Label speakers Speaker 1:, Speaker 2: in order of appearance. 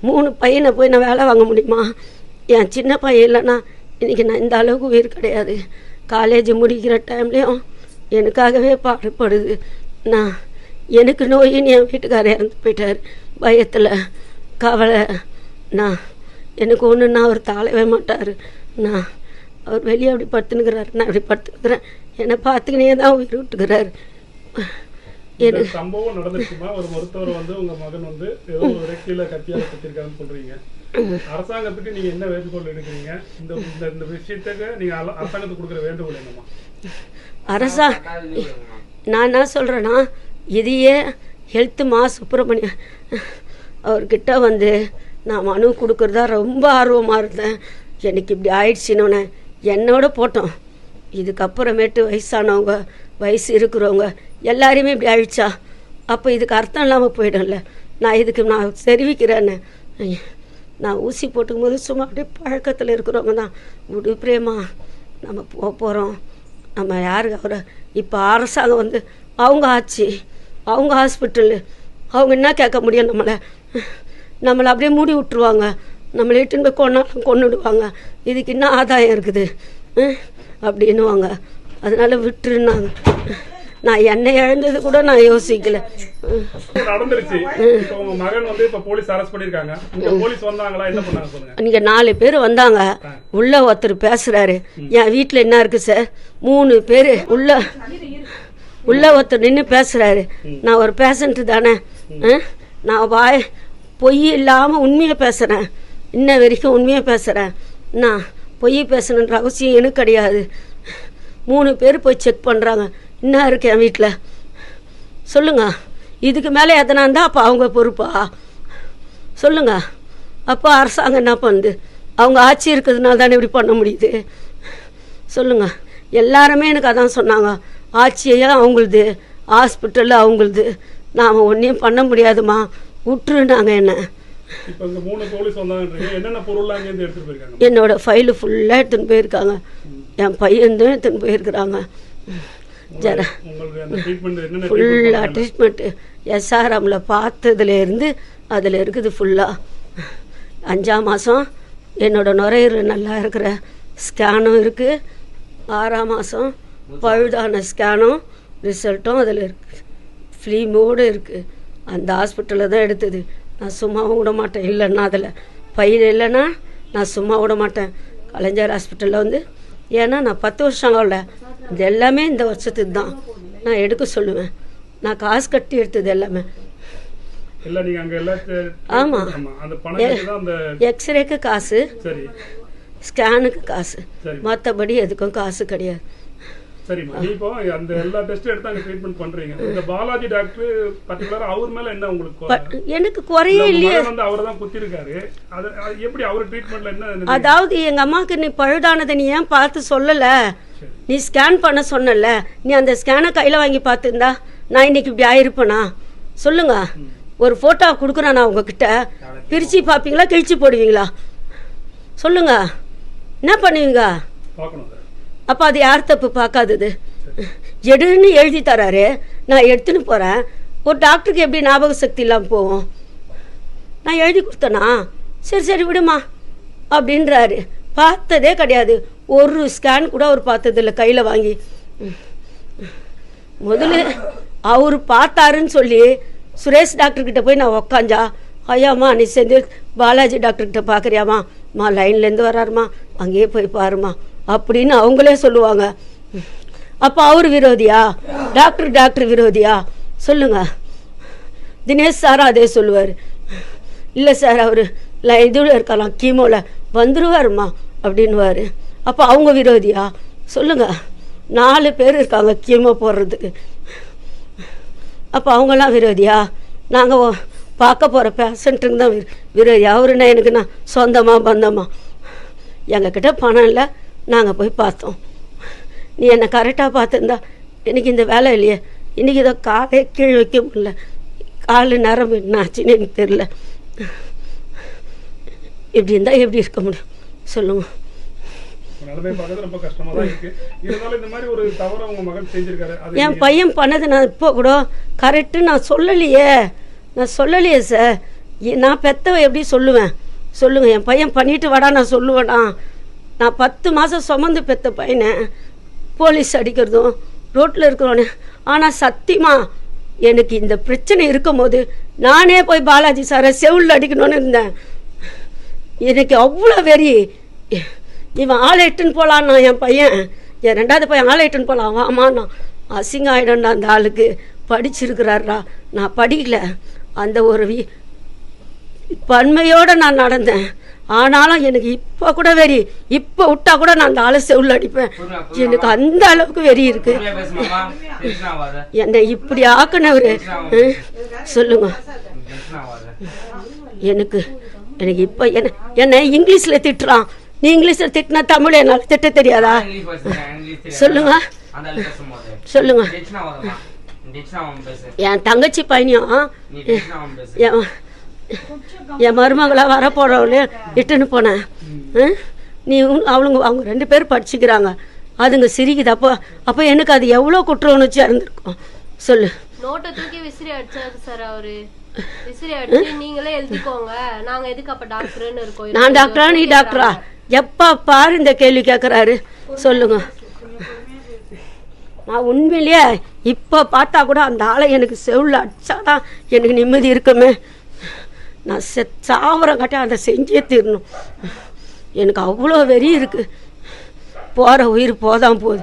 Speaker 1: மூணு பையனை போய் நான் வேலை வாங்க முடியுமா? என் சின்ன பையன் இல்லைன்னா இன்றைக்கி நான் இந்த அளவுக்கு உயிர் கிடையாது. காலேஜ் முடிக்கிற டைம்லேயும் எனக்காகவே பாடுபடுது. நான் எனக்கு நோயின்னு என் வீட்டுக்காரர் இறந்து போயிட்டார். பயத்தில் கவலை. நான் எனக்கு ஒன்றுன்னா அவர் தாழவே மாட்டார். நான் அவர் வெளியே அப்படி படுத்துனுக்கிறாரு. நான் அப்படி படுத்துனுக்கிறேன் என்னை பார்த்துக்கினே தான் உயிர் விட்டுக்கிறாரு
Speaker 2: இந்த சம்பவம் நடந்துச்சுமா? ஒரு மருத்துவர் வந்து உங்க மகன் வந்து ஏதோ ஒரு விரக்தியில கத்தியால குத்திருக்காருன்னு சொல்றீங்க. அரசாங்கத்துக்கு நீங்க என்ன வேண்டுகோள் எடுக்கிறீங்க? இந்த இந்த விஷயத்துக்கு நீங்க அரசாங்கத்துக்கு கொடுக்குற வேண்டுகோள் என்னமா
Speaker 1: அரசா நான் என்ன சொல்கிறேன்னா இதையே ஹெல்த் மா சுப்பிரமணியம் அவர்கிட்ட வந்து நான் மனு கொடுக்குறதா ரொம்ப ஆர்வமாக இருந்தேன். எனக்கு இப்படி ஆயிடுச்சுன்னொன்னே என்னோட போட்டோம். இதுக்கப்புறமேட்டு வயசானவங்க வயசு இருக்கிறவங்க எல்லாரையுமே இப்படி அழிச்சா அப்போ இதுக்கு அர்த்தம் இல்லாமல் போயிடும்ல. நான் இதுக்கு நான் தெரிவிக்கிறேன்னு. நான் ஊசி போட்டுக்கும் போது சும்மா அப்படியே பழக்கத்தில் இருக்கிறவங்க தான். விடு பிரேமா நம்ம போக போகிறோம் நம்ம யாருக்கு அவரை? இப்போ அரசாங்கம் வந்து அவங்க ஆட்சி அவங்க ஹாஸ்பிட்டலு. அவங்க என்ன கேட்க முடியும் நம்மளை? நம்மளை அப்படியே மூடி விட்டுருவாங்க. நம்மளை இட்டுன்னு போய் கொண்டாலும் கொண்டுடுவாங்க இதுக்கு என்ன ஆதாயம் இருக்குது? அப்படின்னுவாங்க. அதனால விட்டுருன்னாங்க நான் என்னை இழந்தது கூட நான் யோசிக்கல. ம்.
Speaker 2: நடந்துருச்சு. இப்ப உங்க மகன் வந்து இப்ப போலீஸ் அரெஸ்ட் பண்ணிருக்காங்க இங்க போலீஸ் வந்தாங்களா? என்ன பண்ணாங்க சொல்லுங்க.
Speaker 1: இங்கே நாலு பேர் வந்தாங்க. உள்ள ஒருத்தர் பேசுறாரு. என் வீட்டில் என்ன இருக்கு சார்? மூணு பேர் உள்ள உள்ள ஒருத்தர் நின்று பேசுறாரு. நான் ஒரு பேஷண்ட்டு தானே? நான் வாய் பொய் இல்லாமல் உண்மையை பேசுகிறேன் இன்ன வரைக்கும் உண்மையை பேசுகிறேன் நான் பொய் பேசணுன்ற அவசியம் எனக்கு கிடையாது. மூணு பேர் போய் செக் பண்ணுறாங்க என்ன இருக்கு என் வீட்டில் சொல்லுங்க. இதுக்கு மேலே எதனா இருந்தால் அப்போ அவங்க பொறுப்பா? சொல்லுங்க. அப்போ அரசாங்கம் என்ன பண்ணுது? அவங்க ஆட்சி இருக்கிறதுனால தானே இப்படி பண்ண முடியுது? சொல்லுங்க. எல்லாருமே எனக்கு அதான் சொன்னாங்க. ஆட்சியே அவங்களுது ஹாஸ்பிட்டலு அவங்களுது. நாம் ஒன்றையும் பண்ண முடியாதுமா விட்டுருனாங்க என்ன. என்னோட ஃபைலு ஃபுல்லாக எடுத்துன்னு போயிருக்காங்க. என் பையன்தான் எடுத்துன்னு போயிருக்கிறாங்க.
Speaker 2: என்னென்ன
Speaker 1: ஃபுல்லாக ட்ரீட்மெண்ட்டு எஸ்ஆர்எம்மில் பார்த்ததுலேருந்து அதில் இருக்குது ஃபுல்லாக அஞ்சாம் மாதம் என்னோட நுரையீரல் நல்லா இருக்கிற ஸ்கேனும் இருக்குது ஆறாம் மாதம் பழுதான ஸ்கேனும் ரிசல்ட்டும் அதில் இருக்குது ஃபிலிமோடு இருக்குது அந்த ஹாஸ்பிட்டலில் தான் எடுத்தது. நான் சும்மாவும் விட மாட்டேன். இல்லைன்னா அதில் பையன் இல்லைன்னா நான் சும்மா விட மாட்டேன். கலைஞர் ஹாஸ்பிட்டலில் வந்து ஏன்னா நான் பத்து வருஷம் ஆகல. இது எல்லாமே இந்த வருஷத்துக்கு தான். நான் எடுக்க சொல்லுவேன். நான் காசு கட்டி எடுத்தது எல்லாமே.
Speaker 2: எல்லாம் நீங்க அங்க எல்லாம் தெ-
Speaker 1: ஆமா.
Speaker 2: ஆமா அந்த பணத்துக்கு தான் அந்த
Speaker 1: எக்ஸ்ரேக்கு காசு. ஸ்கேனுக்கு காசு. மற்றபடி எதுக்கும் காசு கிடையாது.
Speaker 2: சரிம்மா. நீ இப்போ அந்த எல்லா டெஸ்ட் எடுத்து ட்ரீட்மெண்ட் பண்றீங்க. இந்த பாலாஜி டாக்டர் பர்டிகுலரா அவர் மேல என்ன உங்களுக்கு
Speaker 1: எனக்கு குறையே இல்லையே.
Speaker 2: வந்து அவர் தான் குத்திருக்காரு. அது அது எப்படி அவர் ட்ரீட்மெண்ட்ல என்ன
Speaker 1: அதாவது எங்கள் அம்மாவுக்கு நீ பழுதானதை நீ ஏன் பார்த்து சொல்லலை? நீ ஸ்கேன் பண்ண சொன்னல. நீ அந்த ஸ்கேனை கையில் வாங்கி பார்த்துருந்தா நான் இன்னைக்கு இப்படி ஆயிருப்பேனா? சொல்லுங்க. ஒரு ஃபோட்டோ கொடுக்குறேன் நான் உங்ககிட்ட. பிரித்து பார்ப்பீங்களா கிழிச்சு போடுவீங்களா? சொல்லுங்க. என்ன பண்ணுவீங்க?
Speaker 2: பார்க்கணும் சார்.
Speaker 1: அப்போ அது யார் தப்பு பார்க்காதது? எடுன்னு எழுதி தராரு நான் எடுத்துன்னு போகிறேன் ஒரு டாக்டருக்கு எப்படி ஞாபக சக்தி இல்லாமல் போவோம் நான் எழுதி கொடுத்தேனா? சரி சரி விடுமா. அப்படின்றாரு. பார்த்ததே கிடையாது. ஒரு ஸ்கேன் கூட அவர் பார்த்ததில்ல கையில் வாங்கி. முதல்ல அவர் பார்த்தாருன்னு சொல்லி சுரேஷ் டாக்டர்கிட்ட போய் நான் உக்காஞ்சா ஐயாம்மா நீ செஞ்சு பாலாஜி டாக்டர்கிட்ட பார்க்குறியாம்மா? மா லைன்லேருந்து வராருமா? அங்கேயே போய் பாருமா. அப்படின்னு அவங்களே சொல்லுவாங்க. அப்போ அவர் விரோதியா? Doctor doctor விரோதியா? சொல்லுங்க. தினேஷ் சார் அதே சொல்லுவார். இல்லை சார் அவர் இதில் இருக்கலாம் கீமோவில் வந்துருவாருமா அப்படின்வார் அப்போ அவங்க விரோதியா? சொல்லுங்க. நாலு பேர் இருக்காங்க கீமோ போடுறதுக்கு. அப்போ அவங்களாம் விரோதியா? நாங்கள் பார்க்க போகிற பேஷண்ட்டுங்க தான் விரோதியா? விரோதி அவருன்னா எனக்கு நான் சொந்தமாக பந்தமா? எங்ககிட்ட பணம் இல்லை. நாங்கள் போய் பார்த்தோம். நீ என்னை கரெக்டாக பார்த்துருந்தா எனக்கு இந்த வேலை இல்லையே. இன்றைக்கி இதை காலே கீழே வைக்க முடியல. கால் நரம்பு என்ன ஆச்சுன்னு எனக்கு தெரில இப்படி இருந்தால் எப்படி இருக்க முடியும்? சொல்லுங்க.
Speaker 2: நிலைமை பார்க்கறது ரொம்ப கஷ்டமா தான் இருக்கு. இருந்தாலும் இந்த மாதிரி ஒரு தவறை உங்க மகன் செஞ்சிருக்காரு அது
Speaker 1: என் பையன் பண்ணது நான் இப்போ கூட கரெக்டு நான் சொல்லலையே. நான் சொல்லலையே சார் நான் பெத்தவ எப்படி சொல்லுவேன்? சொல்லுங்க. என் பையன் பண்ணிட்டு வாடா நான் சொல்லுவேனா? நான் பத்து மாதம் சுமந்து பெத்த பையனை போலீஸ் அடிக்கிறதும் ரோட்டில் இருக்கிறோன்னு ஆனால் சத்தியமா எனக்கு இந்த பிரச்சனை இருக்கும்போது நானே போய் பாலாஜி சாரை செவில் அடிக்கணும்னு இருந்தேன். எனக்கு அவ்வளோ வெறி. இவன் ஆளை இட்டுன்னு போகலான்னா என் பையன் என் ரெண்டாவது பையன் ஆளை இட்டுன்னு போகலாம் வாமான்னா அசிங்கம் ஆகிடும்டா அந்த ஆளுக்கு. படிச்சிருக்கிறாரா நான் படிக்கல. அந்த ஒரு வி பன்மையோடு நான் நடந்தேன். ஆனாலும் எனக்கு இப்போ கூட வெறி. இப்போ விட்டா கூட நான் அந்த ஆளை செவுள் அடிப்பேன். எனக்கு அந்த அளவுக்கு வெறி இருக்கு. என்னை இப்படி ஆக்குனவர். சொல்லுங்க. எனக்கு எனக்கு இப்போ என்ன என்னை இங்கிலீஷில் திட்டுறான். நீ இங்கிலீஷில் திட்டினா தமிழ் என்னால் திட்ட தெரியாதா. சொல்லுங்க. சொல்லுங்க. என் தங்கச்சி பையனையும் என் மருமகளாக வரப்போகிறவளே இட்டுன்னு போனேன்? நீ அவளுங்க அவங்க ரெண்டு பேரும் படிச்சுக்கிறாங்க. அதுங்க சிரிக்குது. அப்போ அப்போ எனக்கு அது எவ்வளோ குற்ற உணர்ச்சியாக இருந்திருக்கும்? சொல்லு.
Speaker 3: நோட்டை தூக்கி விசிறி அடிச்சாரு சார் அவரு. விசிறி அடிச்சு நீங்களே எழுதிக்கோங்க. நாங்க எதுக்கு அப்ப டாக்டர்னு இருக்கோம்
Speaker 1: நான் டாக்டரா? நீ டாக்டரா? எப்போ பாரு இந்த கேள்வி கேட்குறாரு சொல்லுங்க. நான் உண்மையிலேயே இப்போ பார்த்தா கூட அந்த ஆளை எனக்கு செவுளில் அடிச்சாதான் எனக்கு நிம்மதி இருக்குமே. நான் செ சாவரம் காட்டி அதை செஞ்சே தீரணும். எனக்கு அவ்வளோ வெறி இருக்குது போகிற உயிர் போதான் போகுது